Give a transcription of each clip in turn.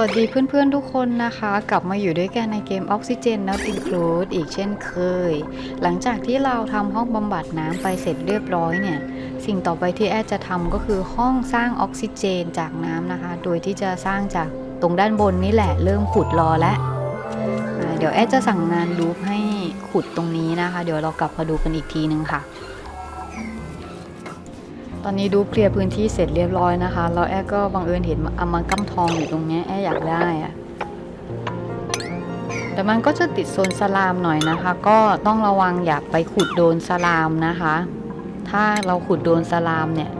วัสดีเพื่อนๆทุกคนนะคะ กลับมาอยู่ด้วยกันในเกม Oxygen Not Include อีกเช่นเคย หลังจากที่เราทำห้องบำบัดน้ำไปเสร็จเรียบร้อยเนี่ย สิ่งต่อไปที่แอดจะทำก็คือห้องสร้างออกซิเจนจากน้ำนะคะ โดยที่จะสร้างจากตรงด้านบนนี่แหละเริ่มขุดรอแล้วเดี๋ยวแอดจะสั่งงานรูปให้ขุดตรงนี้นะคะ เดี๋ยวเรากลับมาดูกันอีกทีนึงค่ะ อนนี้ดูเคลียร์พื้นที่เสร็จเรียบร้อยนะคะแล้วแอร์ก็บังเอิญเห็นอามันกัมทองอยู่ตรงนี้แอร์อยากได้อะแต่มันก็จะติดโซนสลามหน่อยนะคะ ก็ต้องระวังอย่าไปขุดโดนสลามนะคะ ถ้าเราขุดโดนสลามเนี่ย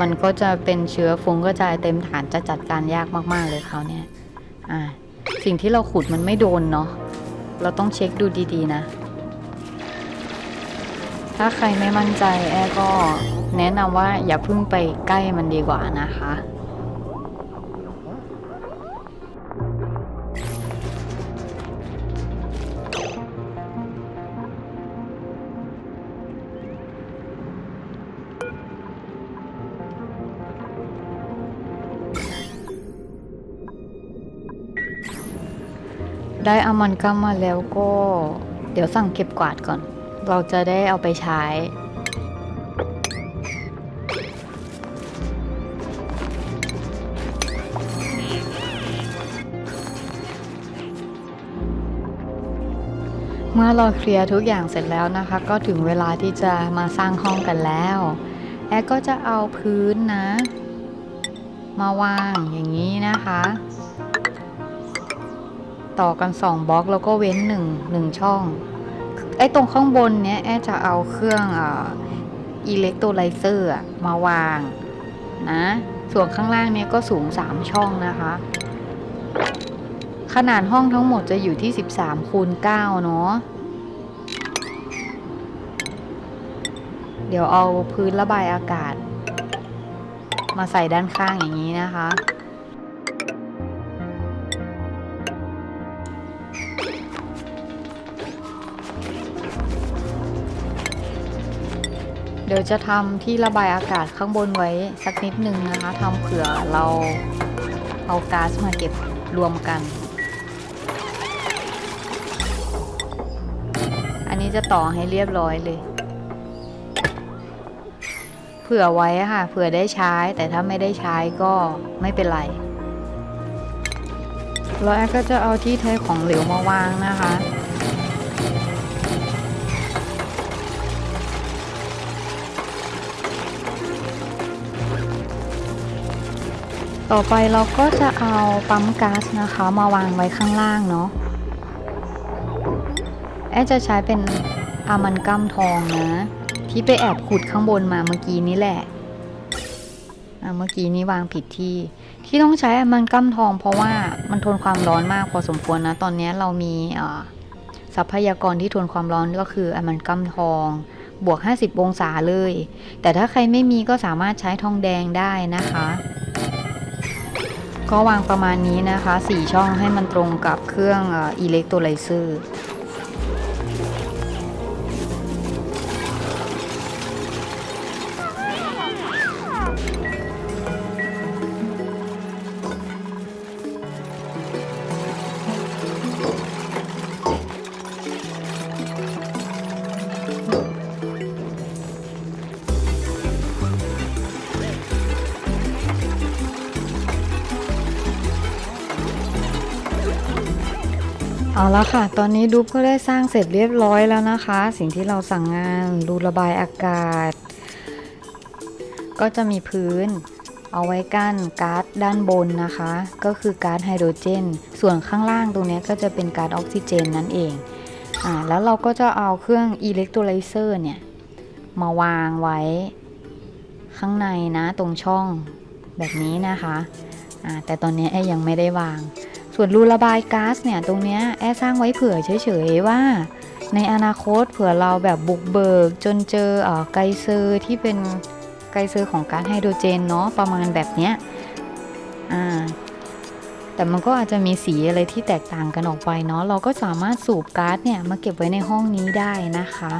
มันก็จะเป็นเชื้อฟุ้งกระจายเต็มฐานจะจัดการยากมากๆเลยเขาวเนี่ยอ่าสิ่งที่เราขุดมันไม่โดนเนาะเราต้องเช็คดูดีๆนะ ถ้าใครไม่มั่นใจแอร์ก็ แนะนำว่าอย่าเพิ่งไปใกล้มันดีกว่านะคะได้อามันกัมมาแล้วก็ เดี๋ยวสั่งเก็บกวาดก่อน เราจะได้เอาไปใช้ เมื่อเราเคลียร์ทุกอย่างเสร็จแล้วนะคะ ก็ถึงเวลาที่จะมาสร้างห้องกันแล้วแอก็จะเอาพื้นนะ มาวางอย่างนี้นะคะ ต่อกัน 2บล็อกแล้วก็เว้น1 1ช่องไอ้ตรงข้างบนเนี้ยแอจะเอาเครื่องอิเล็กโทรไลเซอร์มาวางนะ ส่วนข้างล่างเนี้ยก็สูง 3 ช่องนะคะ ขนาดห้องทั้งหมดจะอยู่ที่ 13คูณ9เนาะ เดี๋ยวเอาพื้นระบายอากาศ มาใส่ด้านข้างอย่างนี้นะคะ เดี๋ยวจะทำที่ระบายอากาศข้างบนไว้สักนิดนึงนะคะทำเผื่อเราเอาก๊าซมาเก็บรวมกัน อันนี้จะต่อให้เรียบร้อยเลย ผื่อไว้ค่ะเผื่อได้ใช้ แต่ถ้าไม่ได้ใช้ก็ไม่เป็นไรแล้วแอร์ก็จะเอาที่เทของเหลวมาวางนะคะ ต่อไปเราก็จะเอาปั๊มก๊าซนะคะมาวางไว้ข้างล่างเนาะแอดจะใช้เป็นอามันกัมทองนะ ที่ไปแอบขุดข้างบนมาเมื่อกี้นี้แหละเมื่อกี้นี้วางผิดที่ ที่ต้องใช้อามันกัมทองเพราะว่ามันทนความร้อนมากพอสมควรนะ ตอนนี้เรามีอ่าทรัพยากรที่ทนความร้อนก็คืออมันกัมทอง บวก 50 องศาเลย แต่ถ้าใครไม่มีก็สามารถใช้ทองแดงได้นะคะ ก็วางประมาณนี้นะคะ 4 ช่องให้มันตรงกับเครื่องอิเล็กโทรไลเซอร์ ละค่ะ ตอนนี้ดูก็ได้สร้างเสร็จเรียบร้อยแล้วนะคะ สิ่งที่เราสั่งงานรูระบายอากาศ ก็จะมีพื้น เอาไว้กั้นก๊าซด้านบนนะคะ ก็คือก๊าซไฮโดรเจน ส่วนข้างล่างตรงนี้ก็จะเป็นก๊าซออกซิเจนนั่นเองอ่าแล้วเราก็จะเอาเครื่องอิเล็กโทรไลเซอร์เนี่ย มาวางไว้ ข้างในนะตรงช่องแบบนี้นะคะอ่าแต่ตอนนี้แอยังไม่ได้วาง ส่วนรูระบายก๊าซเนี่ยตรงเนี้ยแอสร้างไว้เผื่อเฉยๆว่า ในอนาคตเผื่อเราแบบบุกเบิก จนเจอเออไกเซอร์ที่เป็นไกเซอร์ของก๊าซไฮโดรเจนเนาะประมาณแบบเนี้ยอ่าแต่มันก็อาจจะมีสีอะไรที่แตกต่างกันออกไปเนาะ เราก็สามารถสูบก๊าซเนี่ยมาเก็บไว้ในห้องนี้ได้นะคะ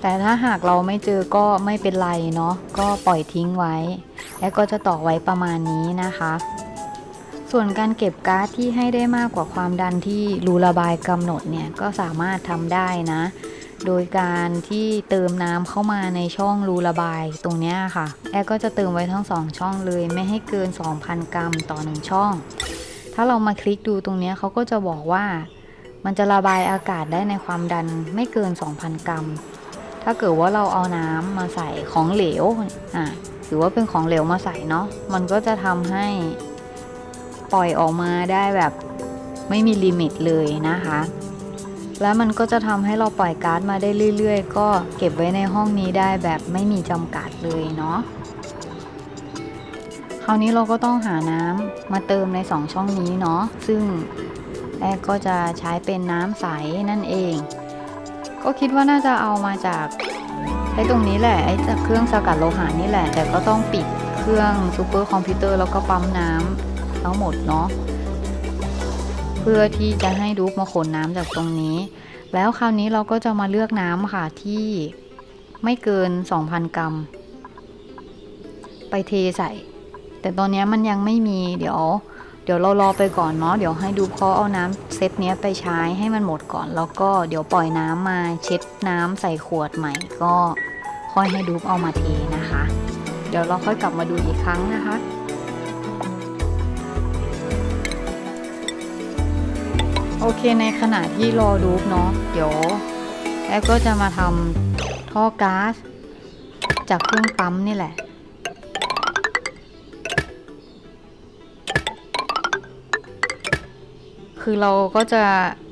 แต่ถ้าหากเราไม่เจอก็ไม่เป็นไรเนาะ ก็ปล่อยทิ้งไว้ แล้วก็จะต่อไว้ประมาณนี้นะคะ ส่วนการเก็บก๊าซที่ให้ได้มากกว่าความดันที่รูระบายกำหนดเนี่ยก็สามารถทำได้นะ โดยการที่เติมน้ำเข้ามาในช่องรูระบายตรงนี้ค่ะ แอร์ก็จะเติมไว้ทั้งสองช่องเลย ไม่ให้เกิน 2,000 กรัมต่อหนึ่งช่อง ถ้าเรามาคลิกดูตรงนี้เขาก็จะบอกว่า มันจะระบายอากาศได้ในความดันไม่เกิน 2,000 กรัม ถ้าเกิดว่าเราเอาน้ำมาใส่ของเหลวอะหรือว่าเป็นของเหลวมาใส่เนาะมันก็จะทำให้ ปล่อยออกมาได้แบบไม่มีลิมิตเลยนะคะ แล้วมันก็จะทำให้เราปล่อยก๊าซมาได้เรื่อยๆ ก็เก็บไว้ในห้องนี้ได้แบบไม่มีจำกัดเลยเนาะคราวนี้เราก็ต้องหาน้ำมาเติมใน 2 ช่องนี้เนาะซึ่งแอร์ก็จะใช้เป็นน้ำใสนั่นเอง ก็คิดว่าน่าจะเอามาจากไอ้ตรงนี้แหละไอ้จากเครื่องสกัดโลหะนี่แหละ แต่ก็ต้องปิดเครื่องซูเปอร์คอมพิวเตอร์แล้วก็ปั๊มน้ำ ทั้งหมดเนาะเพื่อที่จะให้ดูปมาขนน้ำจากตรงนี้ แล้วคราวนี้เราก็จะมาเลือกน้ำค่ะที่ไม่เกิน 2,000 กรัม ไปเทใส่ แต่ตอนนี้มันยังไม่มีเดี๋ยว เดี๋ยวเรารอไปก่อนเนาะเดี๋ยวให้ดูเขาเอาน้ำเซตเนี้ยไปใช้ให้มันหมดก่อน แล้วก็เดี๋ยวปล่อยน้ำมาเช็ดน้ำใส่ขวดใหม่ก็ค่อยให้ดูเอามาเทนะคะ เดี๋ยวเราค่อยกลับมาดูอีกครั้งนะคะ โอเคในขณะที่รอดูปเนาะเดี๋ยวแอปก็จะมาทำท่อก๊าซจากเครื่องปั๊มนี่แหละ คือเราก็จะ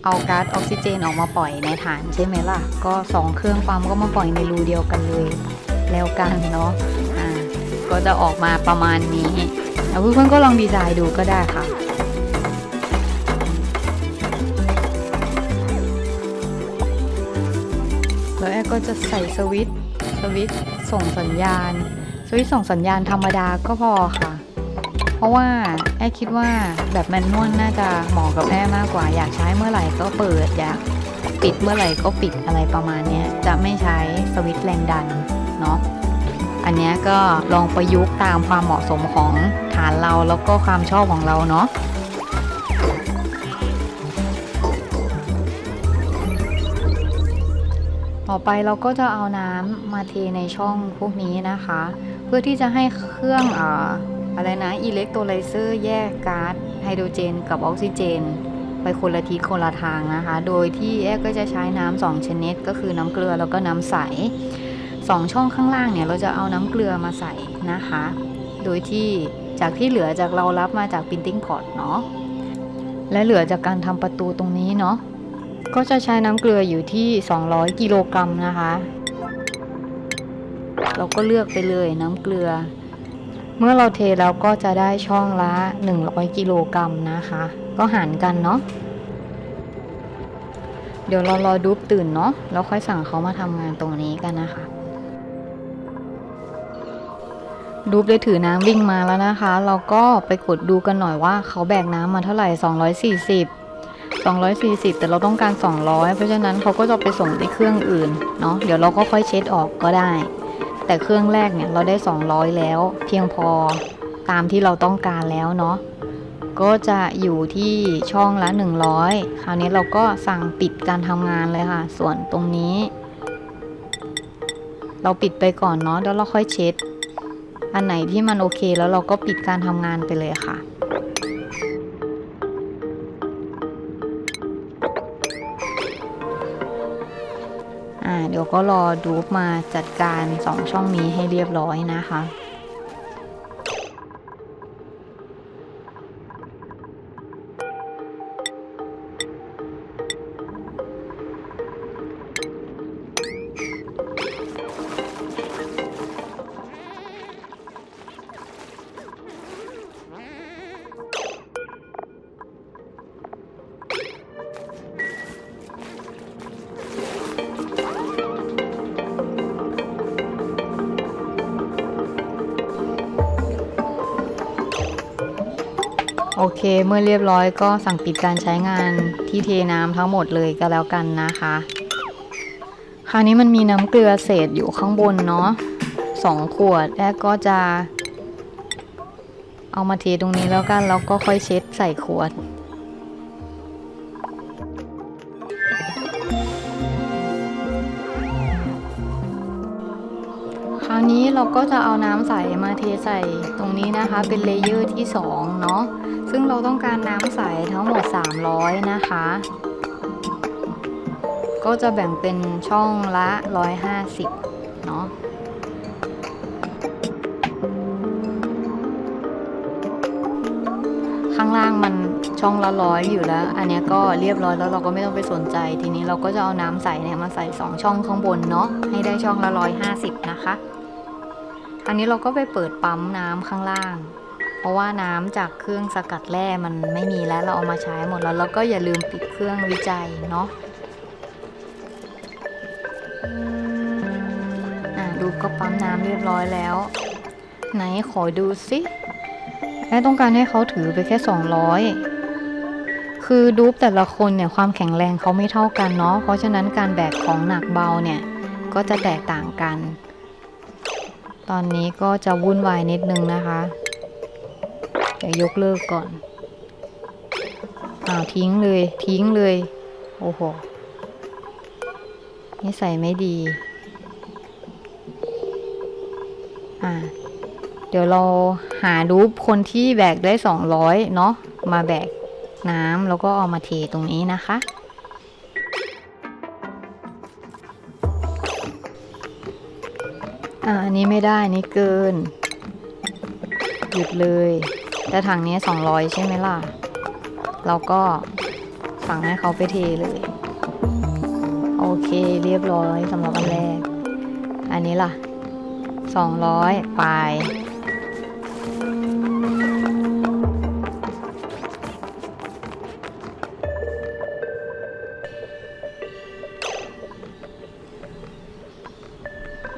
เอาก๊าซออกซิเจนออกมาปล่อยในฐานใช่ไหมล่ะ ก็สองเครื่องปั๊มก็มาปล่อยในรูเดียวกันเลย แล้วกันเนาะ อ่า ก็จะออกมาประมาณนี้แล้วเพื่อนๆก็ลองดีไซน์ดูก็ได้ค่ะ ก็จะใส่สวิตสวิตส่งสัญญาณ สวิตส่งสัญญาณธรรมดาก็พอค่ะ เพราะว่าแอคิดว่าแบบแมนนวลน่าจะเหมาะกับแอมากกว่า อยากใช้เมื่อไหร่ก็เปิดอยากปิดเมื่อไหร่ก็ปิดอะไรประมาณนี้จะไม่ใช้สวิตแรงดันเนาะอันนี้ก็ลองประยุกต์ตามความเหมาะสมของฐานเราแล้วก็ความชอบของเราเนาะ ไปเราก็จะเอาน้ำมาเทในช่องพวกนี้นะคะ เพื่อที่จะให้เครื่องอ่าอะไรนะอิเล็กโทรไลเซอร์แยกก๊าซไฮโดรเจน กับออกซิเจน ไปคนละทิศคนละทางนะคะ โดยที่แอร์ก็จะใช้น้ำสองชนิด ก็คือน้ำเกลือแล้วก็น้ำใสสองช่องข้างล่างเนี่ยเราจะเอาน้ำเกลือมาใส่นะคะ โดยที่จากที่เหลือจากเรารับมาจาก printing pot เนาะและเหลือจากการทำประตูตรงนี้เนาะ ก็จะใช้น้ำเกลืออยู่ที่ 200 กิโลกรัมนะคะ เราก็เลือกไปเลยน้ำเกลือ เมื่อเราเทแล้วก็จะได้ช่องละ 100 กิโลกรัมนะคะ ก็หารกันเนาะเดี๋ยวเรารอดูปตื่นเนาะแล้วค่อยสั่งเขามาทำงานตรงนี้กันนะคะ ดูปได้ถือน้ำวิ่งมาแล้วนะคะ เราก็ไปกดดูกันหน่อยว่าเขาแบกน้ำมาเท่าไหร่ 240 240 แต่เราต้องการ 200 เพราะฉะนั้นเขาก็จะไปส่งที่เครื่องอื่นเนาะเดี๋ยวเราก็ค่อยเช็ดออกก็ได้ แต่เครื่องแรกเนี่ยเราได้ 200 แล้ว เพียงพอตามที่เราต้องการแล้วเนาะก็จะอยู่ที่ช่องละ 100 คราวนี้เราก็สั่งปิดการทำงานเลยค่ะ ส่วนตรงนี้ เราปิดไปก่อนเนาะแล้วเราค่อยเช็ด อันไหนที่มันโอเคแล้วเราก็ปิดการทำงานไปเลยค่ะ เดี๋ยวก็รอดูมาจัดการ 2 ช่องนี้ให้เรียบร้อยนะคะ โอเค เมื่อเรียบร้อยก็สั่งปิดการใช้งานที่เทน้ำทั้งหมดเลยก็แล้วกันนะคะ คราวนี้มันมีน้ำเกลือเศษอยู่ข้างบนเนาะสองขวดแรกก็จะ เอามาเทตรงนี้แล้วกันแล้วก็ค่อยเช็ดใส่ขวดคราวนี้เราก็จะเอาน้ำใสมาเทใส่ตรงนี้นะคะ เป็นเลเยอร์ที่ 2 เนาะ ซึ่งเราต้องการน้ำใสทั้งหมด 300 นะคะ ก็จะแบ่งเป็นช่องละ 150 เนาะข้างล่างมันช่องละร้อยอยู่แล้ว อันนี้ก็เรียบร้อยแล้วเราก็ไม่ต้องไปสนใจ ทีนี้เราก็จะเอาน้ำใสเนี่ยมาใส่ 2 ช่องข้างบนเนาะให้ได้ช่องละร้อยห้าสิบนะคะ อันนี้เราก็ไปเปิดปั๊มน้ำข้างล่าง ราะว่าน้ำจากเครื่องสกัดแร่มันไม่มีแล้วเราเอามาใช้หมดแล้วแล้วก็อย่าลืมปิดเครื่องวิจัยเนาะอะดูก็ปั๊มน้ำเรียบร้อยแล้ว ไหนขอดูสิแม่ต้องการให้เขาถือไปแค่ 200คือดูปแต่ละคนเนี่ยความแข็งแรงเขาไม่เท่ากันเนาะเพราะฉะนั้นการแบกของหนักเบาเนี่ยก็จะแตกต่างกัน ตอนนี้ก็จะวุ่นวายนิดนึงนะคะ เดี๋ยกเลิกก่อนอ้าวทิ้งเลยทิ้งเลย โอ้โหนิสัยไม่ดี อ่า เดี๋ยวเราหารูปคนที่แบกได้200เนาะมาแบกน้ำแล้วก็เอามาเทตรงนี้นะคะ อ่าอันนี้ไม่ได้นี่เกิน หยุดเลย แต่ถังนี้ 200 ใช่ไหมล่ะ เราก็สั่งให้เขาไปเทเลย โอเคเรียบร้อยสำหรับอันแรก อันนี้ล่ะ 200 ไป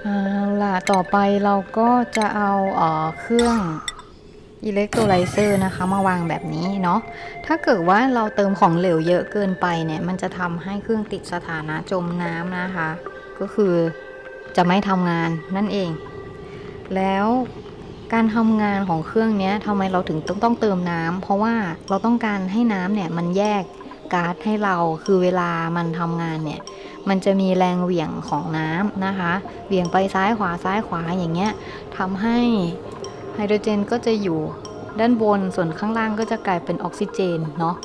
เอาล่ะต่อไปเราก็จะเอาเออเครื่อง อิเล็กโทรไลเซอร์นะคะมาวางแบบนี้เนาะถ้าเกิดว่าเราเติมของเหลวเยอะเกินไปเนี่ยมันจะทำให้เครื่องติดสถานะจมน้ำนะคะ ก็คือจะไม่ทำงานนั่นเอง แล้วการทำงานของเครื่องนี้ทำไมเราถึงต้องต้องเติมน้ำเพราะว่าเราต้องการให้น้ำเนี่ยมันแยกก๊าซให้เราคือเวลามันทำงานเนี่ยมันจะมีแรงเหวี่ยงของน้ำนะคะเหวี่ยงไปซ้ายขวาซ้ายขวาอย่างเงี้ยทำให้ ไฮโดรเจนก็จะอยู่ด้านบนส่วนข้างล่างก็จะกลายเป็นออกซิเจนเนาะ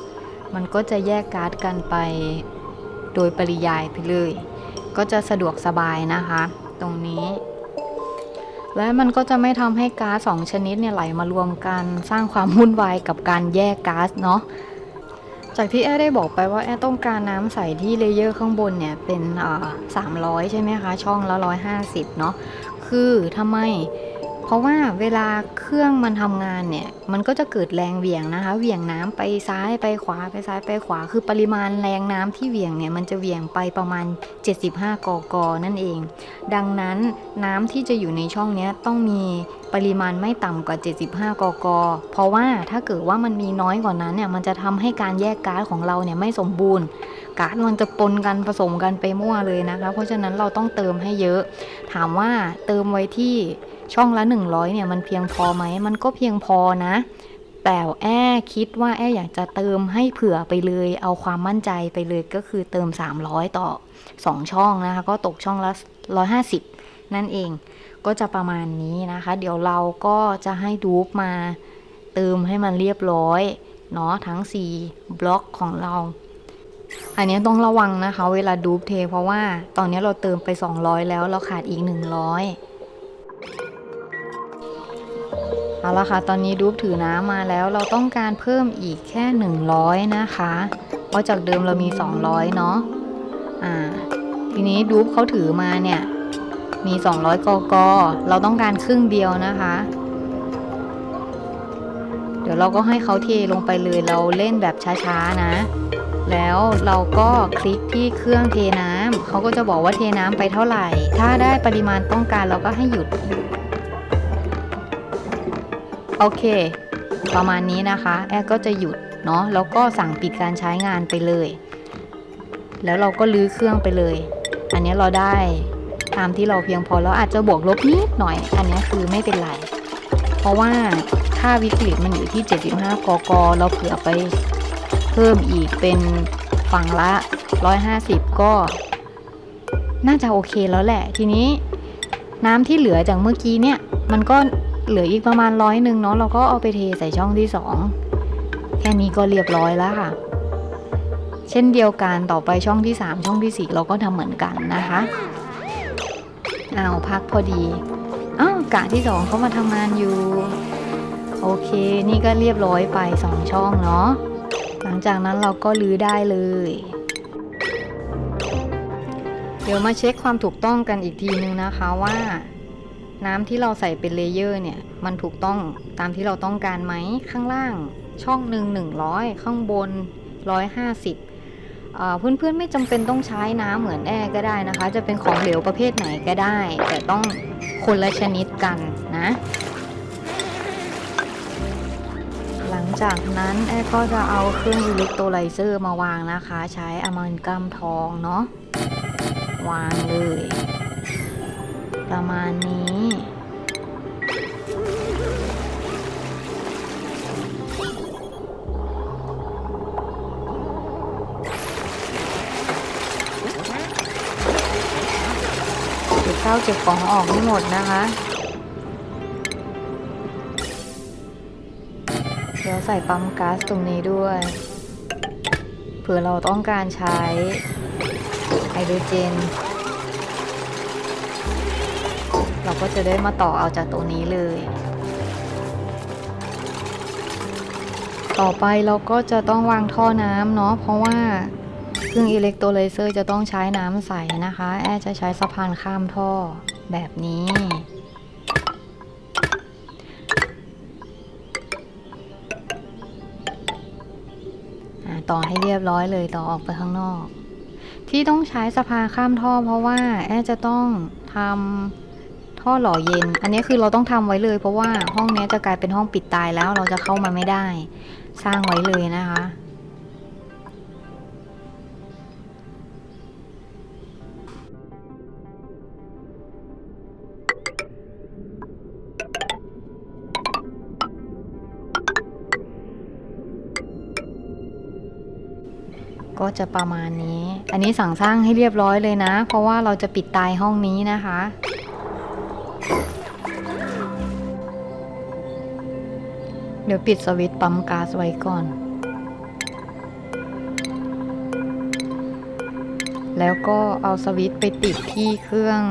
มันก็จะแยกก๊าซกันไปโดยปริยายไปเลย ก็จะสะดวกสบายนะคะ ตรงนี้ และมันก็จะไม่ทำให้ก๊าซสองชนิดเนี่ยไหลมารวมกันสร้างความวุ่นวายกับการแยกก๊าซเนาะจากที่แอร์ได้บอกไปว่าแอร์ต้องการน้ำใสที่เลเยอร์ข้างบนเนี่ยเป็นสามร้อยใช่ไหมคะ ช่องละร้อยห้าสิบเนาะคือทำไม เพราะว่าเวลาเครื่องมันทำงานเนี่ย มันก็จะเกิดแรงเหวี่ยงนะคะ เหวี่ยงน้ำไปซ้ายไปขวาไปซ้ายไปขวา คือปริมาณแรงน้ำที่เหวี่ยงเนี่ย มันจะเหวี่ยงไปประมาณ 75 กก นั่นเอง ดังนั้นน้ำที่จะอยู่ในช่องนี้ต้องมีปริมาณไม่ต่ำกว่า 75 กก เพราะว่าถ้าเกิดว่ามันมีน้อยกว่านั้นเนี่ย มันจะทำให้การแยกก๊าซของเราเนี่ยไม่สมบูรณ์ก๊าซมันจะปนกันผสมกันไปมั่วเลยนะคะ เพราะฉะนั้นเราต้องเติมให้เยอะ ถามว่าเติมไว้ที่ ช่องละ 100เนี่ยมันเพียงพอไหมมันก็เพียงพอนะ แต่แอ้คิดว่าแอ้อยากจะเติมให้เผื่อไปเลย เอาความมั่นใจไปเลยก็คือเติม 300 ต่อ 2 ช่องนะคะ ก็ตกช่องละ 150 นั่นเองก็จะประมาณนี้นะคะ เดี๋ยวเราก็จะให้ดูปมาเติมให้มันเรียบร้อยเนาะทั้ง 4 บล็อกของเรา อันนี้ต้องระวังนะคะ เวลาดูปเท เพราะว่าตอนนี้เราเติมไป 200 แล้วเราขาดอีก 100 เอาละค่ะ ตอนนี้ดูปถือน้ำมาแล้วเราต้องการเพิ่มอีกแค่ 100 นะคะ เพราะจากเดิมเรามี 200 เนาะอ่า ทีนี้ดูปเขาถือมาเนี่ย มี 200 กก เราต้องการครึ่งเดียวนะคะ เดี๋ยวเราก็ให้เขาเทลงไปเลยเราเล่นแบบช้าๆนะ แล้วเราก็คลิกที่เครื่องเทน้ำเขาก็จะบอกว่าเทน้ำไปเท่าไหร่ ถ้าได้ปริมาณต้องการเราก็ให้หยุด โอเค ประมาณนี้นะคะแอร์ก็จะหยุดเนาะแล้วก็สั่งปิดการใช้งานไปเลย แล้วเราก็ลื้อเครื่องไปเลย อันนี้เราได้ตามที่เราเพียงพอแล้วอาจจะบวกลบนิดหน่อย อันนี้คือไม่เป็นไร เพราะว่าค่าวิกฤตมันอยู่ที่ 75 กก เราเผื่อไปเพิ่มอีกเป็นฝั่งละ 150 ก็ น่าจะโอเคแล้วแหละ ทีนี้น้ำที่เหลือจากเมื่อกี้เนี่ย มันก็ เหลืออีกประมาณร้อยหนึ่งเนาะเราก็เอาไปเทใส่ช่องที่สองแค่นี้ก็เรียบร้อยแล้วค่ะ เช่นเดียวกันต่อไปช่องที่3ช่องที่4เราก็ทำเหมือนกันนะคะเอาพักพอดีอ้าวกะที่2เขามาทำงานอยู่โอเค นี่ก็เรียบร้อยไป2ช่องเนาะหลังจากนั้นเราก็ลื้อได้เลย เดี๋ยวมาเช็คความถูกต้องกันอีกทีนึงนะคะว่า น้ำที่เราใส่เป็นเลเยอร์เนี่ย มันถูกต้องตามที่เราต้องการไหมข้างล่าง ช่องหนึ่งหนึ่งร้อยข้างบนร้อยห้าสิบเพื่อนๆไม่จำเป็นต้องใช้น้ำเหมือนแอร์ก็ได้นะคะ จะเป็นของเหลวประเภทไหนก็ได้ แต่ต้องคนละชนิดกันนะ หลังจากนั้นแอร์ก็จะเอาเครื่องอิเล็กโทรไลเซอร์มาวางนะคะ ใช้อะมานกัมทองเนาะวางเลย ประมาณนี้ เข้าวเก็บของออกให้หมดนะคะ เดี๋ยวใส่ปั๊มก๊าซตรงนี้ด้วย เผื่อเราต้องการใช้ไฮโดรเจน เราก็จะได้มาต่อเอาจากตรงนี้เลย ต่อไปเราก็จะต้องวางท่อน้ำเนาะเพราะว่า เครื่องอิเล็กโทรไลเซอร์จะต้องใช้น้ำใสนะคะ แอจะใช้สะพานข้ามท่อแบบนี้ ต่อให้เรียบร้อยเลยต่อออกไปข้างนอก ที่ต้องใช้สะพานข้ามท่อ เพราะว่า แอจะต้องทำท่อหล่อเย็น อันนี้คือเราต้องทำไว้เลย เพราะว่าห้องนี้จะกลายเป็นห้องปิดตายแล้วเราจะเข้ามาไม่ได้ สร้างไว้เลยนะคะ ก็จะประมาณนี้ อันนี้สั่งสร้างให้เรียบร้อยเลยนะ เพราะว่าเราจะปิดตายห้องนี้นะคะ เดี๋ยวปิดสวิตช์ปั๊มก๊าซไว้ก่อน แล้วก็เอาสวิตช์ไปติดที่เครื่อง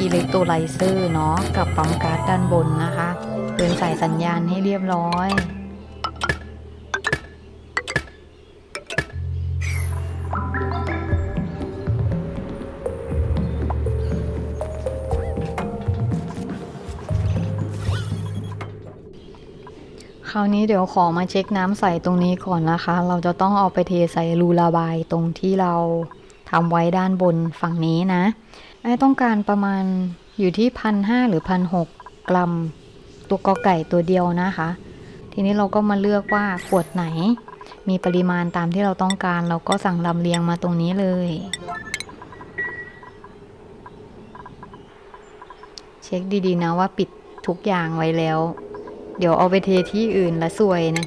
อิเล็กโทรไลเซอร์เนาะกับปั๊มก๊าซด้านบนนะคะเป็นสายสัญญาณให้เรียบร้อย คราวนี้เดี๋ยวขอมาเช็คน้ำใส่ตรงนี้ก่อนนะคะ เราจะต้องเอาไปเทใส่รูระบายตรงที่เราทำไว้ด้านบนฝั่งนี้นะไอ้ต้องการประมาณอยู่ที่พันห้าหรือพันหกกรัม ตัวกอไก่ตัวเดียวนะคะ ทีนี้เราก็มาเลือกว่าขวดไหน มีปริมาณตามที่เราต้องการ เราก็สั่งลำเลียงมาตรงนี้เลย เช็คดีๆนะว่าปิดทุกอย่างไว้แล้ว เดี๋ยวเอาไปเทที่อื่นละสวยนะ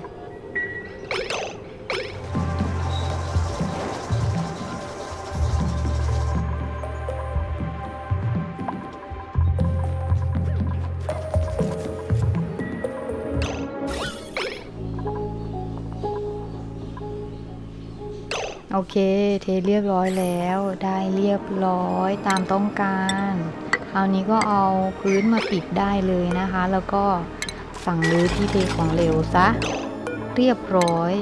โอเค เทเรียบร้อยแล้ว ได้เรียบร้อยตามต้องการคราวนี้ก็เอาพื้นมาปิดได้เลยนะคะ แล้วก็ สั่งรื้อที่เทของเหลวซะ เรียบร้อย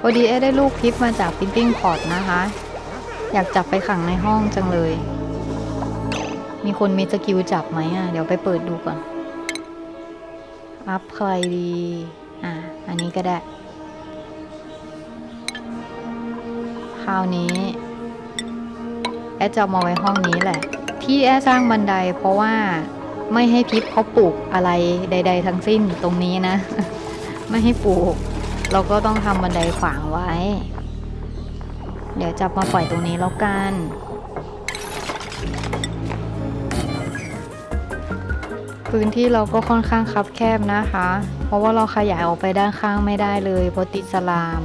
พอดีเอได้ลูกพิปมาจากพิมปิ้งพอร์ตนะคะ อยากจับไปขังในห้องจังเลย มีคนมีสกิลจับไหมอะ เดี๋ยวไปเปิดดูก่อน อัพใครดี อะ อันนี้ก็ได้ ราวนี้ แอดจะเอามาไว้ห้องนี้แหละ ที่แอดสร้างบันไดเพราะว่าไม่ให้พิบเขาปลูกอะไรใด ๆ ทั้งสิ้นตรงนี้นะ ไม่ให้ปลูก เราก็ต้องทำบันไดขวางไว้ เดี๋ยวจับมาปล่อยตรงนี้แล้วกันพื้นที่เราก็ค่อนข้างคับแคบนะคะ เพราะว่าเราขยายออกไปด้านข้างไม่ได้เลยเพราะติดสลาม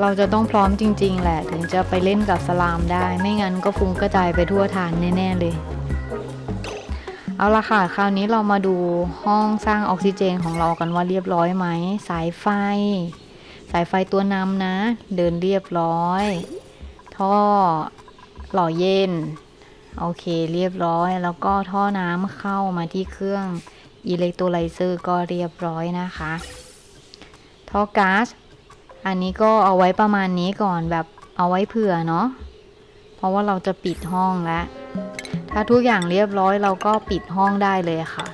เราจะต้องพร้อมจริง ๆ แหละ ถึงจะไปเล่นกับสลามได้ ไม่งั้นก็ฟุ้งกระจายไปทั่วฐานแน่ ๆ เลย เอาละค่ะ คราวนี้เรามาดูห้องสร้างออกซิเจนของเรากันว่าเรียบร้อยไหม สายไฟ สายไฟตัวนำนะ เดินเรียบร้อย ท่อหล่อเย็น โอเคเรียบร้อย แล้วก็ท่อน้ำเข้ามาที่เครื่องอิเล็กโทรไลเซอร์ก็เรียบร้อยนะคะ ท่อก๊าซ อันนี้ก็เอาไว้ประมาณนี้ก่อนแบบเอาไว้เผื่อเนาะ เพราะว่าเราจะปิดห้องแล้ว ถ้าทุกอย่างเรียบร้อยเราก็ปิดห้องได้เลยค่ะ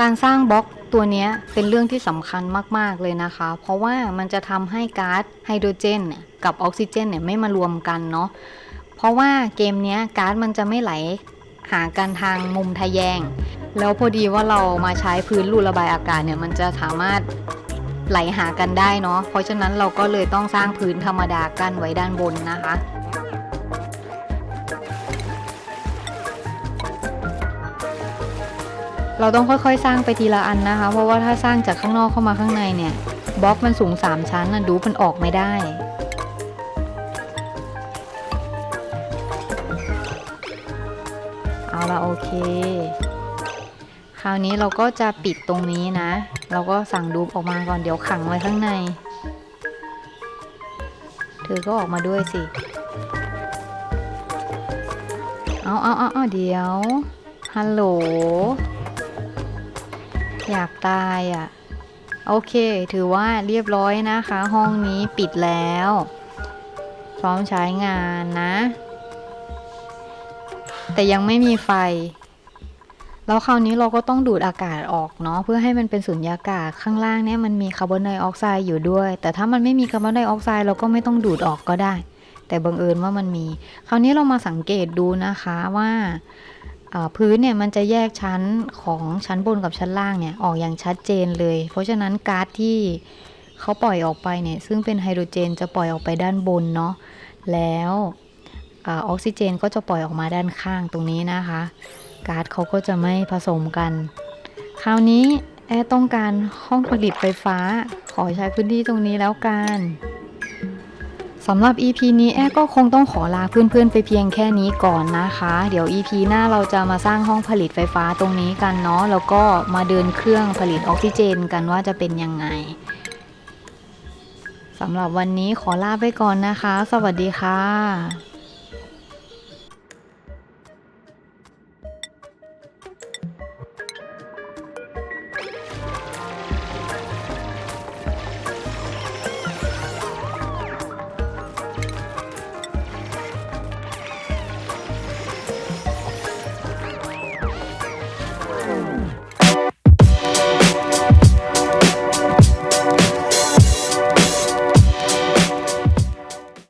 การสร้างบล็อกตัวนี้เป็นเรื่องที่สำคัญมากๆเลยนะคะ เพราะว่ามันจะทำให้ก๊าซไฮโดรเจนกับออกซิเจนเนี่ยไม่มารวมกันเนาะ เพราะว่าเกมนี้ก๊าซมันจะไม่ไหลหากันทางมุมทะแยง แล้วพอดีว่าเรามาใช้พื้นรูระบายอากาศเนี่ยมันจะสามารถ ไหลหากันได้เนาะเพราะฉะนั้นเราก็เลยต้องสร้างพื้นธรรมดากั้นไว้ด้านบนนะคะเราต้องค่อยๆ สร้างไปทีละอันนะคะ เพราะว่าถ้าสร้างจากข้างนอกเข้ามาข้างในเนี่ยบล็อกมันสูง 3 ชั้นนะดูมันออกไม่ได้ เอาละโอเค คราวนี้เราก็จะปิดตรงนี้นะ เราก็สั่งดูออกมาก่อนเดี๋ยวขังไว้ข้างใน เธอก็ออกมาด้วยสิ เอาเอาเอาเอาเดี๋ยว ฮัลโหล อยากตายอะ โอเค ถือว่าเรียบร้อยนะคะ ห้องนี้ปิดแล้ว พร้อมใช้งานนะ แต่ยังไม่มีไฟ แล้วคราวนี้เราก็ต้องดูดอากาศออกเนาะเพื่อให้มันเป็นสุญญากาศข้างล่างเนี่ยมันมีคาร์บอนไดออกไซด์อยู่ด้วย แต่ถ้ามันไม่มีคาร์บอนไดออกไซด์เราก็ไม่ต้องดูดออกก็ได้ แต่บังเอิญว่ามันมี คราวนี้เรามาสังเกตดูนะคะว่าพื้นเนี่ยมันจะแยกชั้นของชั้นบนกับชั้นล่างเนี่ยออกอย่างชัดเจนเลย เพราะฉะนั้นก๊าซที่เขาปล่อยออกไปเนี่ยซึ่งเป็นไฮโดรเจนจะปล่อยออกไปด้านบนเนาะแล้วออกซิเจนก็จะปล่อยออกมาด้านข้างตรงนี้นะคะ ก๊าซเขาก็จะไม่ผสมกัน คราวนี้แอร์ต้องการห้องผลิตไฟฟ้า ขอใช้พื้นที่ตรงนี้แล้วกันสำหรับ EP นี้แอร์ก็คงต้องขอลาเพื่อนๆไปเพียงแค่นี้ก่อนนะคะ เดี๋ยว EP หน้าเราจะมาสร้างห้องผลิตไฟฟ้าตรงนี้กันเนาะแล้วก็มาเดินเครื่องผลิตออกซิเจนกันว่าจะเป็นยังไงสำหรับวันนี้ขอลาไปก่อนนะคะ สวัสดีค่ะ